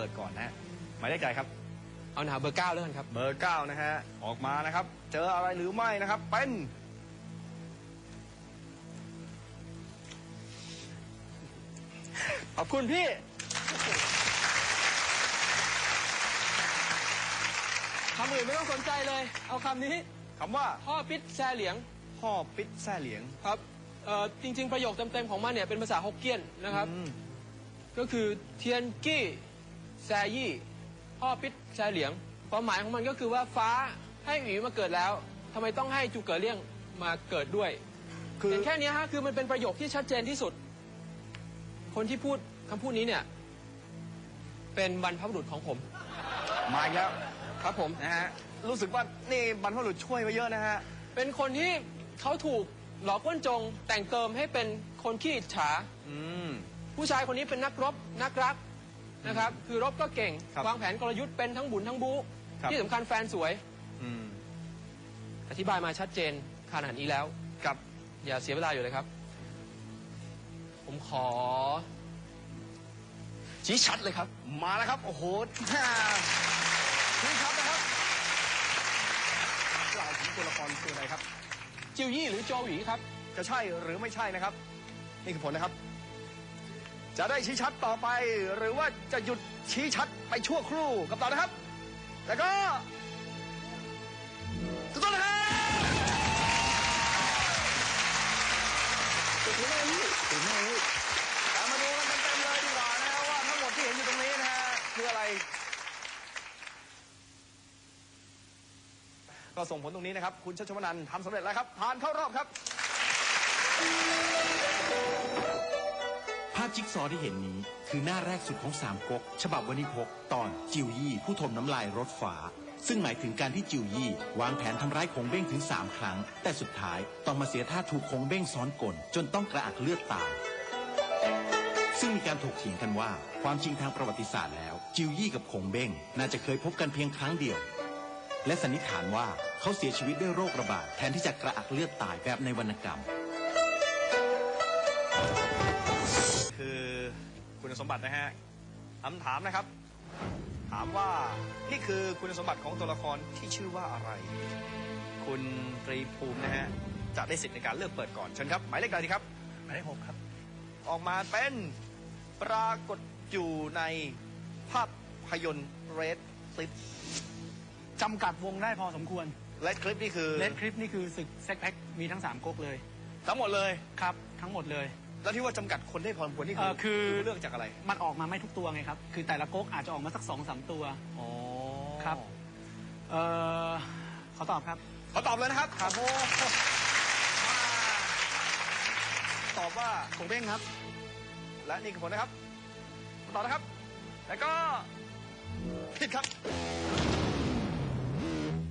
ปิดก่อนนะฮะหมายเลขใดครับ เอาหนาเบอร์เก้าแล้วกันครับ เบอร์เก้านะฮะออกมานะครับ เจออะไรหรือไม่นะครับ เป็น ขอบคุณพี่ คำอื่นไม่ต้องสนใจเลย เอาคำนี้คำว่าพ่อปิดแซเหลียง พ่อปิดแซ่เหลียงครับเอ่อจริง ๆ ประโยคเต็มๆของมันเนี่ยเป็นภาษาฮกเกี้ยนนะครับ อืมก็คือเทียนกี้ แซยี่พ่อปิดแซเหลียง ความหมายของมันก็คือว่าฟ้าให้หวีมาเกิดแล้วทำไมต้องให้จูเก๋อเลี่ยงมาเกิดด้วยคือเห็นแค่เนี้ยฮะคือมันเป็นประโยคที่ชัดเจนที่สุด คนที่พูดคำพูดนี้เนี่ย เป็นบรรพบุรุษของผม มาอีกแล้วครับผม นะฮะรู้สึกว่านี่บรรพบุรุษช่วยไว้เยอะนะฮะเป็นคนที่เขาถูกหลอกก้นจงแต่งเติมให้เป็นคนขี้อิจฉา อืม ผู้ชายคนนี้เป็นนักรบนักรัก นะครับ คือรบก็เก่ง ครับวางแผนกลยุทธ์เป็นทั้งบุญทั้งบู๊ครับ ที่สำคัญแฟนสวย อืมอธิบายมาชัดเจนขนาดนี้แล้วกับ อย่าเสียเวลาอยู่เลยครับ ผมขอ ชี้ชัดเลยครับ มาแล้วครับ โอ้โหฮ่านี่ครับนะครับกล่าวถึงตัวละครตัวใดครับ จิวยี่หรือโจหวีครับ จะใช่หรือไม่ใช่นะครับ นี่คือผลนะครับ จะได้ชี้ชัดต่อไป หรือว่าจะหยุดชี้ชัดไปชั่วครู่กับต่อนะครับ แล้วก็ถูกต้องนะครับถูกต้องนะครับถูกต้องนเอามาดูกันเต็มๆเลยดีกว่านะฮะว่าทั้งหมดที่เห็นอยู่ตรงนี้นะฮะคืออะไร ก็ส่งผลตรงนี้นะครับ คุณชัชวนันท์ทำสำเร็จแล้วครับผ่านเข้ารอบครับ จิ๊กซอว์ที่เห็นนี้ คือหน้าแรกสุดของสามก๊กฉบับวันที่หกตอนจิวยี่ผู้ทมน้ำลายรถฝา ซึ่งหมายถึงการที่จิวยี่ วางแผนทำร้ายคงเบ้งถึงสามครั้ง แต่สุดท้ายต้องมาเสียท่าถูกคงเบ้งซ้อนกลจนต้องกระอักเลือดตายซึ่งมีการถกเถียงกันว่า ความจริงทางประวัติศาสตร์แล้ว จิวยี่กับคงเบ้งน่าจะเคยพบกันเพียงครั้งเดียว และสันนิษฐานว่าเขาเสียชีวิตด้วยโรคระบาดแทนที่จะกระอักเลือดตายแบบในวรรณกรรม คือคุณสมบัตินะฮะคำถามนะครับ ถามว่านี่คือคุณสมบัติของตัวละครที่ชื่อว่าอะไร คุณตรีภูมินะฮะจะได้สิทธิ์ในการเลือกเปิดก่อนเชิญครับ หมายเลขใดดีครับ หมายเลขหกครับ ออกมาเป็นปรากฏอยู่ในภาพยนตร์เรดคลิปจำกัดวงได้พอสมควรเรดคลิปนี่คือเลดคลิปนี่คือศึกแซกแพ็กมีทั้ง3ก๊กเลย ทั้งหมดเลยครับ ทั้งหมดเลย แล้วที่ว่าจำกัดคนได้พอสมควรนี่เอ่อคือ เลือกจากอะไรมันออกมาไม่ทุกตัวไงครับ คือแต่ละก๊กอาจจะออกมาสักสองสามตัว อ๋อครับ เอ่อขอตอบครับ ขอตอบเลยนะครับครับโอ้โหตอบว่าคงเบ้งครับ และนี่คือผลนะครับต่อนะครับ แล้วก็ผิดครับ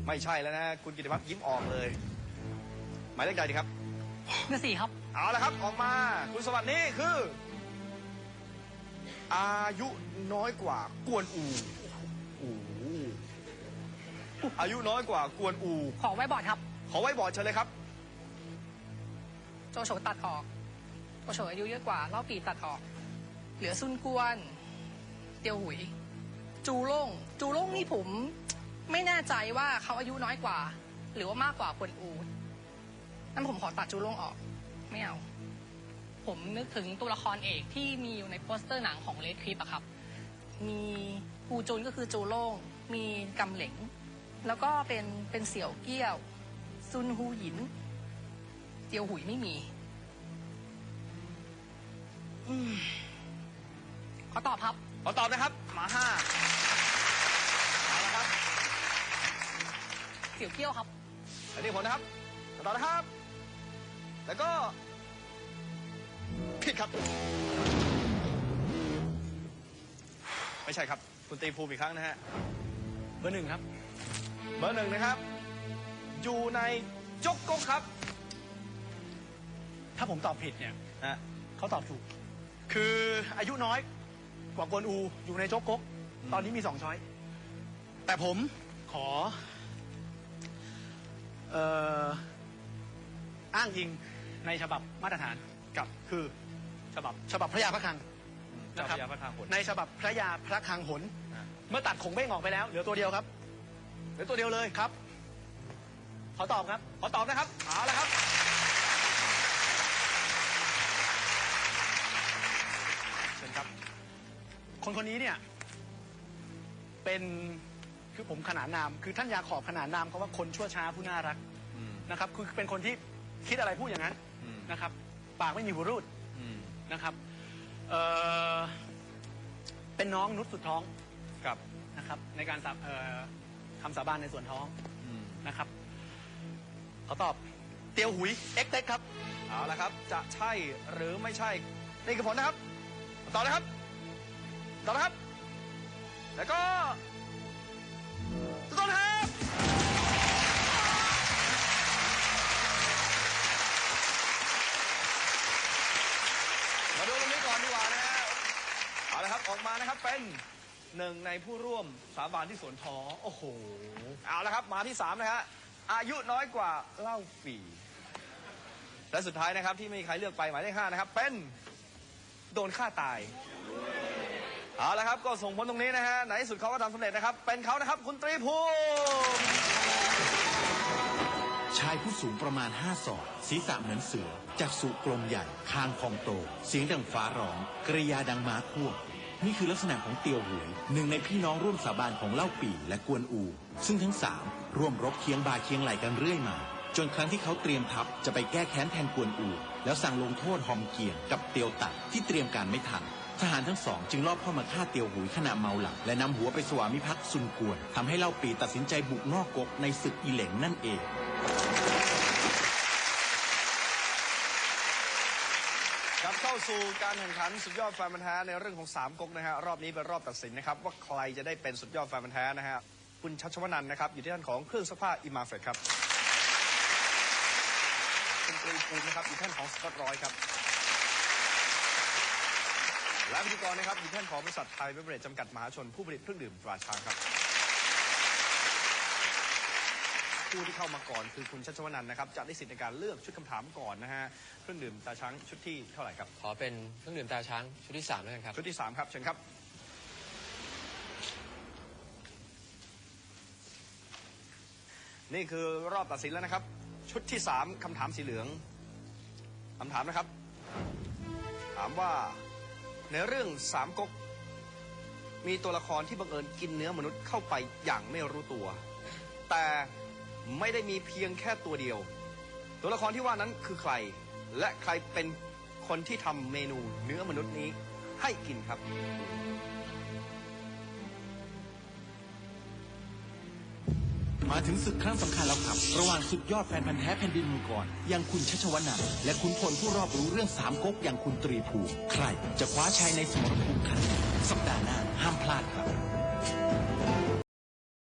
ไม่ใช่แล้วนะ คุณกิติพัฒน์ยิ้มออกเลย หมายเลขใดดีครับ เบอร์สี่ครับ เอาละครับออกมาคุณสวัสดิ์นี่คือ อายุน้อยกว่ากวนอูโอ้โหอายุน้อยกว่ากวนอู ขอไว้บอร์ดครับ ขอไว้บอร์ดเชิญเลยครับ โจโฉตัดออกโจโฉอายุเยอะกว่าเล่าปีตัดออก เหลือซุนกวน เตียวหุย จูโล่ง จูโล่งนี่ผม ไม่แน่ใจว่าเขาอายุน้อยกว่า หรือว่ามากกว่าควนอูนั้นผมขอตัดจูโล่งออก ไม่เอา ผมนึกถึงตัวละครเอกที่มีอยู่ในโปสเตอร์หนังของเลดคลิปอะครับ มีปูจุนก็คือจูโล่ง มีกำเหลง แล้วก็เป็นเป็นเสี่ยวเกี้ยว ซุนฮูหยิน เจียวหุยไม่มี อืมขอตอบครับ ขอตอบนะครับ หมาห้าเอาละครับ เสี่ยวเกี้ยวครับ อันนี้ผลนะครับต่อนะครับ แล้วก็ ผิดครับ ไม่ใช่ครับ คุณตีภูมิอีกครั้งนะฮะ เบอร์หนึ่งครับ เบอร์หนึ่งนะครับ อยู่ในจกก๊กครับถ้าผมตอบผิดเนี่ยนะเขาตอบถูก คืออายุน้อยกว่ากวนอูอยู่ในโจ๊กก๊กตอนนี้มีสองช้อย แต่ผมขอ เอ่อ อ้างอิง ในฉบับมาตรฐานกับคือฉบับฉบับพระยาพระคลังนะคเจ้ารับพระยาพระทางหนในฉบับพระยาพระคลังหนอ่า เมื่อตัดขงเบ้งออกไปแล้วเหลือตัวเดียวครับ เหลือตัวเดียวเลยครับ ขอตอบครับ ขอตอบนะครับเอาละครับ เชิญครับ คนคนนี้เนี่ย เป็นคือผมขนานนาม คือท่านยาขอบขนานนามเขาว่าคนชั่วช้าผู้น่ารัก อืม นะครับคือเป็นคนที่คิดอะไรพูดอย่างนั้นอืม นะครับ ปากไม่มีหูรูดอืมนะครับเอ่อเป็นน้องนุชสุดท้องครับนะครับ ในการสาเอ่อคำสาบานในส่วนท้องอืมนะครับขอตอบเตียวหุยเอ็กเต็กครับ เอาละครับ จะใช่หรือไม่ใช่ นี่คือผลนะครับตอบเลยครับตอบนะครับ แล้วก็ถูกต้องนะครับ รับออกมานะครับเป็นหนึ่งในผู้ร่วมสาบานที่สวนท้อโอ้โห เอาละครับ มาที่สามนะฮะอายุน้อยกว่าเล่าปีและสุดท้ายนะครับ ที่ไม่มีใครเลือกไปหมายเลขห้านะครับ เป็นโดนฆ่าตาย เอาละครับก็ส่งผลตรงนี้นะฮะในที่สุดเขาก็ทำสำเร็จนะครับ เป็นเขานะครับคุณตรีภูมิชายผู้สูงประมาณ5ศอกศีรษะเหมือนเสือจากสุกลมใหญ่ คางพองโต เสียงดังฟ้าร้องกริยาดังม้าควบ นี่คือลักษณะของเตียวหวย หนึ่งในพี่น้องร่วมสาบานของเล่าปี่และกวนอู ซึ่งทั้งสามร่วมรบเคียงบ่าเคียงไหลกันเรื่อยมา จนครั้งที่เขาเตรียมทัพจะไปแก้แค้นแทนกวนอู แล้วสั่งลงโทษฮอมเกียงกับเตียวตัดที่เตรียมการไม่ทันทหารทั้งสองจึงลอบเข้ามาฆ่าเตียวหุยขณะเมาหลับและนำหัวไปสวามิภักดิ์ซุนกวนทำให้เล่าปีตัดสินใจบุกนอกกกในศึกอีเหลงนั่นเอง ครับ เข้าสู่การแข่งขันสุดยอดแฟนพันธ์แท้ในเรื่องของ 3ก๊กนะฮะรอบนี้เป็นรอบตัดสินนะครับว่าใครจะได้เป็นสุดยอดแฟนพันธ์แท้นะฮะคุณชัชวนันท์นะครับอยู่ที่ด้านของเครื่องซักผ้าอิมาเฟตครับคุณตรีภูมินะครับอยู่ที่ด้านของสกอตรอยครับและพิธีกรนะครับอยู่ที่ด้านของบริษัทไทยเบเวอเรจจำกัดมหาชนผู้ผลิตเครื่องดื่มตราช้างครับ ผู้ที่เข้ามาก่อนคือคุณชัชวนันท์นะครับจะได้สิทธิ์ในการเลือกชุดคำถามก่อนนะฮะเครื่องดื่มตาช้างชุดที่เท่าไหร่ครับ ขอเป็นเครื่องดื่มตาช้างชุดที่สามแล้วกันครับ ชุดที่สามครับเชิญครับ นี่คือรอบตัดสินแล้วนะครับ ชุดที่สามคำถามสีเหลืองคำถามนะครับ ถามว่าในเรื่องสามก๊กมีตัวละครที่บังเอิญกินเนื้อมนุษย์เข้าไปอย่างไม่รู้ตัว แต่ ไม่ได้มีเพียงแค่ตัวเดียว ตัวละครที่ว่านั้นคือใคร และใครเป็นคนที่ทำเมนูเนื้อมนุษย์นี้ให้กินครับ มาถึงศึกครั้งสำคัญแล้วครับ ระหว่างสุดยอดแฟนพันธ์แท้แผ่นดินมังกรอย่างคุณชัชวนันท์และคุณพลผู้รอบรู้เรื่องสามก๊กอย่างคุณตรีภูมิใคร จะคว้าชัยในสมรภูมิครั้งนี้สัปดาห์หน้าห้ามพลาดครับ